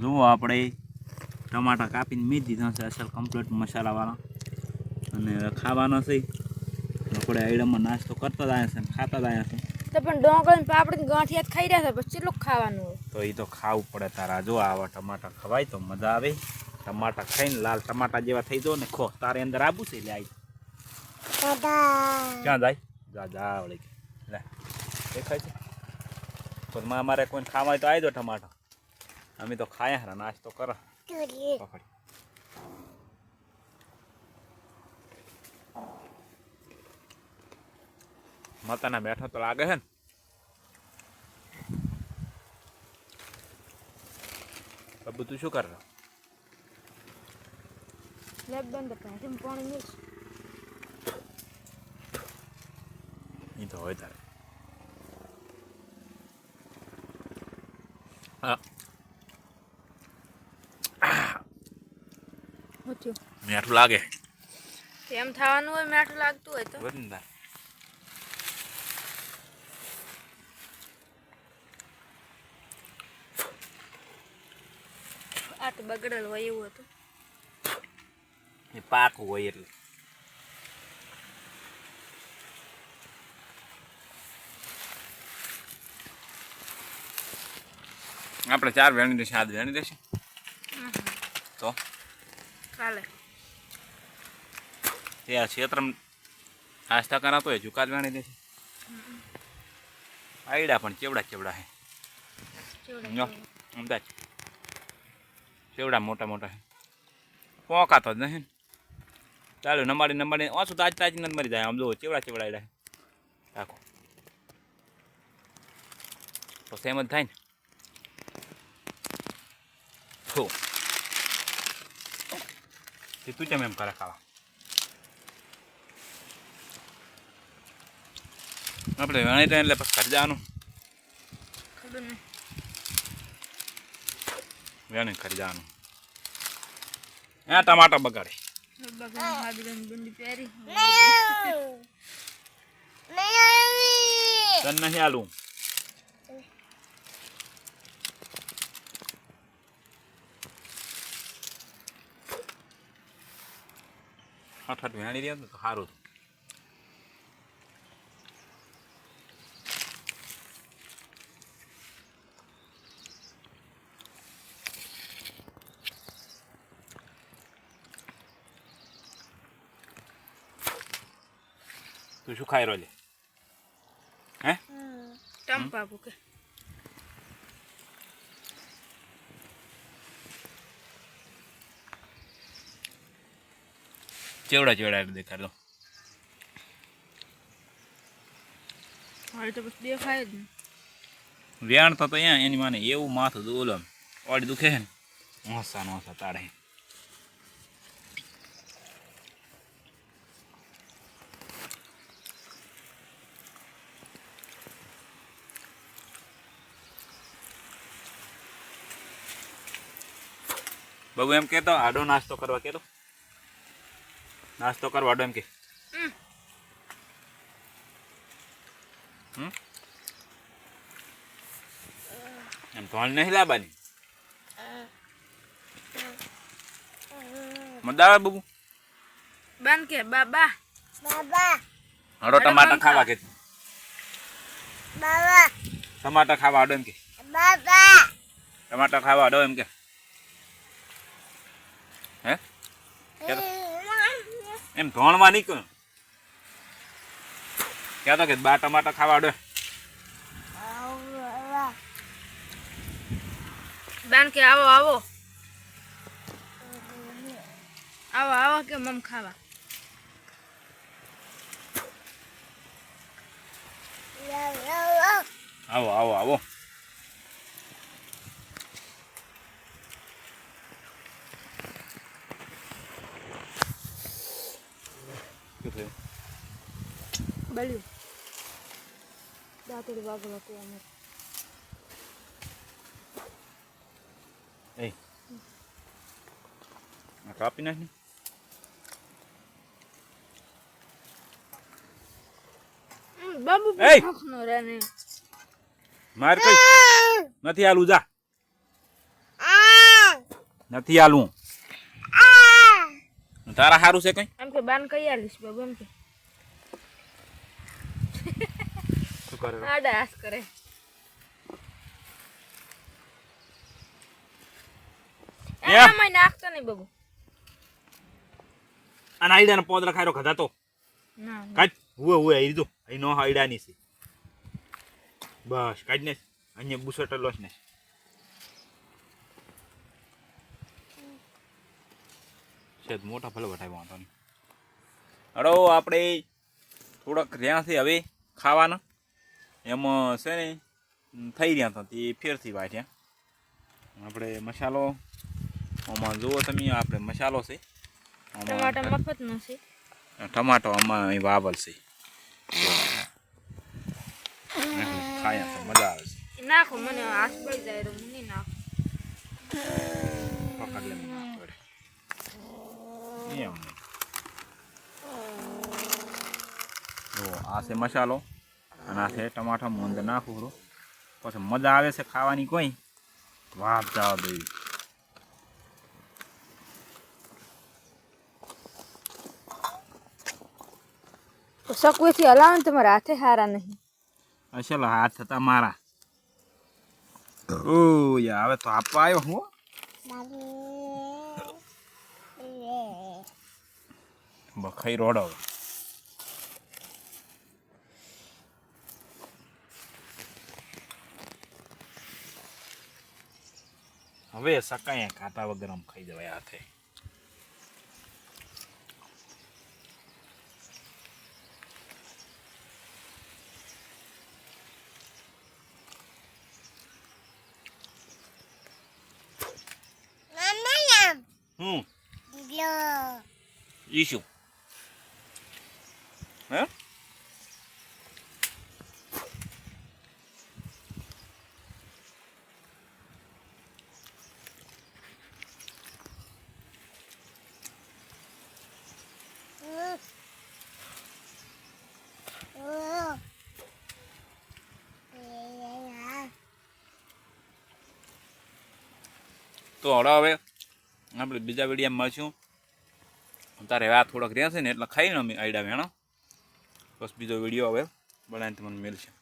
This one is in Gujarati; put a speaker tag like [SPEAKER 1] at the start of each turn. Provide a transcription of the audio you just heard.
[SPEAKER 1] જુઓ આપણે ટમાટા કાપીને મીજ દીધા છે અસલ કમ્પ્લીટ મસાલાવાળા. અને ખાવાનો છે. આપણે આઈડમમાં નાસ્તો કરતા જ આવ્યા છે ખાતા જ આવ્યા છે.
[SPEAKER 2] તો પણ ડોંગળી પાપડી ગાંઠિયા ખાઈ રહ્યા છે પછી કેટલું ખાવાનું
[SPEAKER 1] તો એ તો ખાવું પડે તારા. જો આવા ટમાટા ખવાય તો મજા આવે. ટમાટા ખાઈને લાલ ટમાટા જેવા થઈ જો ને ખો. તારે અંદર આબુ છે લે આઈ ક્યાં જાય? જા જા વળી લે દેખાય છે? તો માં અમારે કોઈને ખાવાય તો આવી દો ટમાટા. અમે તો ખાયા હરા નાસ્તો કરો પકડી માતાના બેઠો તો લાગે છે ને બાબુ તું શું કર રહ્યો
[SPEAKER 2] લેબ બંધ કાઢીને પાણી મિક્સ
[SPEAKER 1] એ તો હોય તારે હા
[SPEAKER 2] થયું.
[SPEAKER 1] મીઠું લાગે.
[SPEAKER 2] એમ થવાનું હોય મીઠું લાગતું હોય તો.
[SPEAKER 1] વધુ
[SPEAKER 2] આ તો બગડેલ હોય એવું હતું.
[SPEAKER 1] એ પાકું હોય એટલે. આપણે ચાર વેણી દેશે આજ વેણી દેશે. તો?
[SPEAKER 2] ચાલે
[SPEAKER 1] તે આ ક્ષેત્ર આસ્થા કરાતો હોય ઝુકાત વેણી દેશે આઈડા પણ ચેવડા ચેવડા હે. અમદાજ ચેવડા. મોટા મોટા હે. પોકાતો જ નહીં ચાલો નમાડી નમાડી ઓછું તાજ તાજ નથી મરી જાય. આમ જો ચેવડા ચેવડા આઈડા હે. રાખો. તો સેમ જ થાય ને. થો તે તું કેમ એમ કરે ખાવા આપણે વેણી તો એટલે પછી ઘર જવાનું
[SPEAKER 2] ખબર નહીં
[SPEAKER 1] વેણી ઘર જવાનું હા ટમાટર બગાડે
[SPEAKER 2] બગડે હાદગન બુંદી પહેરી
[SPEAKER 1] તને નહીં આલું આઠ આઠ વેણી રહ્યા ને તો સારું તું શું ખાઈ રહ્યો હે?
[SPEAKER 2] ટંપા ભૂકે
[SPEAKER 1] ચેવડા ચેવડા દેખાડ દો
[SPEAKER 2] હાલ તો પછી દેખાય જ ને.
[SPEAKER 1] વેણ તો અહીંયા એની માને એવું માથું દોલમ ઓડી દુખે છે ને. મોસા નોસા તાળે. બાબુ એમ કહેતો આડો નાસ્તો કરવા કહેતો. નાસ્તો કરવા એમ કે.
[SPEAKER 2] હમ.
[SPEAKER 1] હમ? એમ ધોળ નહીં લાવવાની. મજા આવે બબુ?
[SPEAKER 2] બન કે બાબા.
[SPEAKER 1] હડો ટમાટા ખાવા કે. ટમાટા ખાવા આડો એમ કે. ટમાટા ખાવા આડો એમ કે. હે? એમ ધોણવા નહીં કહ્યું કહેતો કે બા ટમાટા ખાવા આડો
[SPEAKER 2] બેન કે આવો આવો. આવો આવો કે મમ ખાવા.
[SPEAKER 1] આવો આવો આવો. શું થયું.
[SPEAKER 2] બળ્યું. દાંતડી વાગલો હતું અમે
[SPEAKER 1] એ. કાપી નાખ ને
[SPEAKER 2] બાબુ
[SPEAKER 1] એય!
[SPEAKER 2] નો રે ને
[SPEAKER 1] માર કઈ. નથી આલું જા. નથી હાલવું તારા સારું છે કઈ?
[SPEAKER 2] એમ કે બાન કઈ આલીશ બાબુ એમ કે.
[SPEAKER 1] શું કરે?
[SPEAKER 2] આડા હાસ કરે.
[SPEAKER 1] યા.
[SPEAKER 2] એનામાં નાખતો નહીં બાબુ.
[SPEAKER 1] અને આઈડાને પોદરા ખાયરો ખધા તો.
[SPEAKER 2] ના ના.
[SPEAKER 1] કાઢ. હુએ હુએ આવી દીધું અહીં નો આઈડાની છે. બસ કાઢ ને. અહીંયા બુસટલો ને. છે મોટા ભલે વટાવ્યો વાંધો નહીં. હડો આપણે થોડાક રહ્યાથી હવે ખાવાના એમાં છે ને થઈ રહ્યા હતા તે ફેરથી વાટ્યા આપણે મસાલો આમાં જુઓ તમે આપણે મસાલો છે.
[SPEAKER 2] ટમાટર મફત છે.
[SPEAKER 1] ટમાટો આમાં અહીં વાવલ છે. ખાયા મજા આવે છે.
[SPEAKER 2] નાખો મને હાથ પડી જાય તો નહીં
[SPEAKER 1] પકડ લે મને વડે. એમ જો આ છે મસાલો. અને આ છે ટમાટર હું નાખું પછી મજા આવે છે ખાવાની કોઈ? વાત જવા દેવી
[SPEAKER 2] તો સકવેથી હલાવો તમારા હાથે હારા નહીં.
[SPEAKER 1] અસલ હાથ થતા મારા. ઓ યા હવે તો આપવા આવ્યો હું બખાઈ રોડ. હવે સકાય કાંટા વગર આમ ખાઈ જવાય હાથે હમ. ઈશુ હે તો હળો હવે આપણે બીજા વિડીયામાં મળશું. તારે આ થોડોક રહેશે ને એટલે ખાઈને અમે આઈડા વેણો. બસ બીજો વીડિયો હવે બનાવીને તમને મળશે.